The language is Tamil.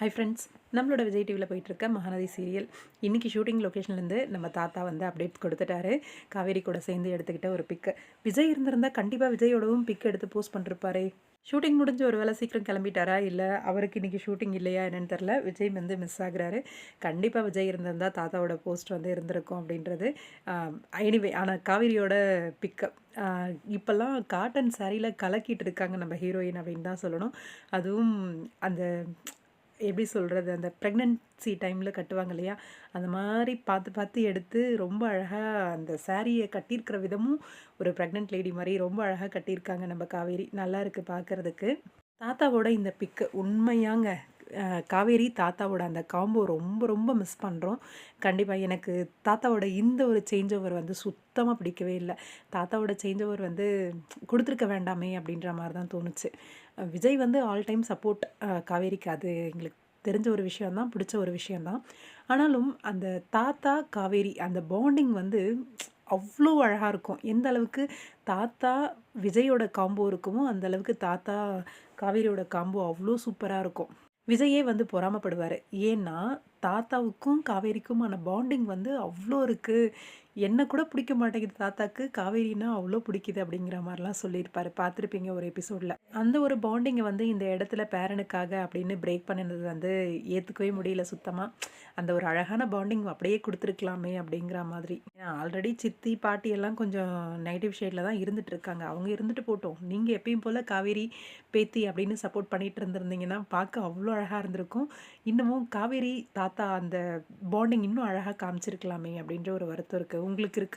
ஹை ஃப்ரெண்ட்ஸ் நம்மளோட விஜய் டிவியில் போயிட்டுருக்க மகாநதி சீரியல் இன்றைக்கி ஷூட்டிங் லொக்கேஷன்லேருந்து நம்ம தாத்தா வந்து அப்டேட் கொடுத்துட்டாரு. காவேரி கூட சேர்ந்து எடுத்துக்கிட்ட ஒரு பிக்கு விஜய் இருந்திருந்தால் கண்டிப்பாக விஜயோடவும் பிக் எடுத்து போஸ்ட் பண்ணிருப்பாரு. ஷூட்டிங் முடிஞ்சு ஒரு வேளை சீக்கிரம் கிளம்பிட்டாரா? இல்லை அவருக்கு இன்றைக்கி ஷூட்டிங் இல்லையா என்னன்னு தெரில விஜய் வந்து மிஸ் ஆகுறாரு. கண்டிப்பாக விஜய் இருந்திருந்தால் தாத்தாவோட போஸ்ட் வந்து இருந்திருக்கும் அப்படின்றது எனிவே ஆனால் காவேரியோட பிக்கப் இப்போல்லாம் காட்டன் சாரியில் கலக்கிட்டு இருக்காங்க நம்ம ஹீரோயின் அப்படின்னு தான் சொல்லணும். அதுவும் அந்த எப்படி சொல்கிறது அந்த ப்ரெக்னென்சி டைமில் கட்டுவாங்க இல்லையா? அந்த மாதிரி பார்த்து பார்த்து எடுத்து ரொம்ப அழகாக அந்த சாரியை கட்டியிருக்கிற விதமும் ஒரு ப்ரெக்னென்ட் லேடி மாதிரி ரொம்ப அழகாக கட்டியிருக்காங்க நம்ம காவேரி. நல்லா இருக்குது பார்க்குறதுக்கு. தாத்தாவோட இந்த பிக்கு உண்மையாங்க. காவேரி தாத்தாவோட அந்த காம்போ ரொம்ப ரொம்ப மிஸ் பண்ணுறோம் கண்டிப்பாக எனக்கு தாத்தாவோட இந்த ஒரு சேஞ்ச் ஓவர் வந்து சுத்தமாக பிடிக்கவே இல்லை. தாத்தாவோட சேஞ்ச் ஓவர் வந்து கொடுத்துருக்க வேண்டாமே அப்படின்ற மாதிரி தான் தோணுச்சு. விஜய் வந்து ஆல் டைம் சப்போர்ட் காவேரிக்கு அது எங்களுக்கு தெரிஞ்ச ஒரு விஷயந்தான் பிடிச்ச ஒரு விஷயந்தான் ஆனாலும் அந்த தாத்தா காவேரி அந்த பாண்டிங் வந்து அவ்வளோ அழகாக இருக்கும். எந்த அளவுக்கு தாத்தா விஜயோட காம்போ இருக்குமோ அந்த அளவுக்கு தாத்தா காவேரியோட காம்போ அவ்வளோ சூப்பராக இருக்கும். விஜயே வந்து பொறாமப்படுவார். ஏன்னா தாத்தாவுக்கும் காவேரிக்குமான பாண்டிங் வந்து அவ்வளோ இருக்குது என்ன கூட பிடிக்க மாட்டேங்குது. தாத்தாக்கு காவேரினா அவ்வளோ பிடிக்குது அப்படிங்கிற மாதிரிலாம் சொல்லியிருப்பாரு. பார்த்துருப்பீங்க ஒரு எபிசோடில் அந்த ஒரு பாண்டிங்கை வந்து இந்த இடத்துல பேரனுக்காக அப்படின்னு பிரேக் பண்ணினது வந்து ஏற்றுக்கவே முடியல சுத்தமாக அந்த ஒரு அழகான பாண்டிங் அப்படியே கொடுத்துருக்கலாமே அப்படிங்கிற மாதிரி. ஆல்ரெடி சித்தி பாட்டி எல்லாம் கொஞ்சம் நெகட்டிவ் ஷேடில் தான் இருந்துட்டு இருக்காங்க. அவங்க இருந்துட்டு போட்டோம். நீங்கள் எப்பயும் போல் காவேரி பேத்தி அப்படின்னு சப்போர்ட் பண்ணிகிட்டு இருந்திருந்தீங்கன்னா பார்க்க அவ்வளோ அழகாக இருந்திருக்கும். இன்னமும் காவேரி தாத்தா அந்த பாண்டிங் இன்னும் அழகாக காமிச்சிருக்கலாமே அப்படின்ற ஒரு வருத்தம் இருக்குது உங்களுக்கு இருக்கா?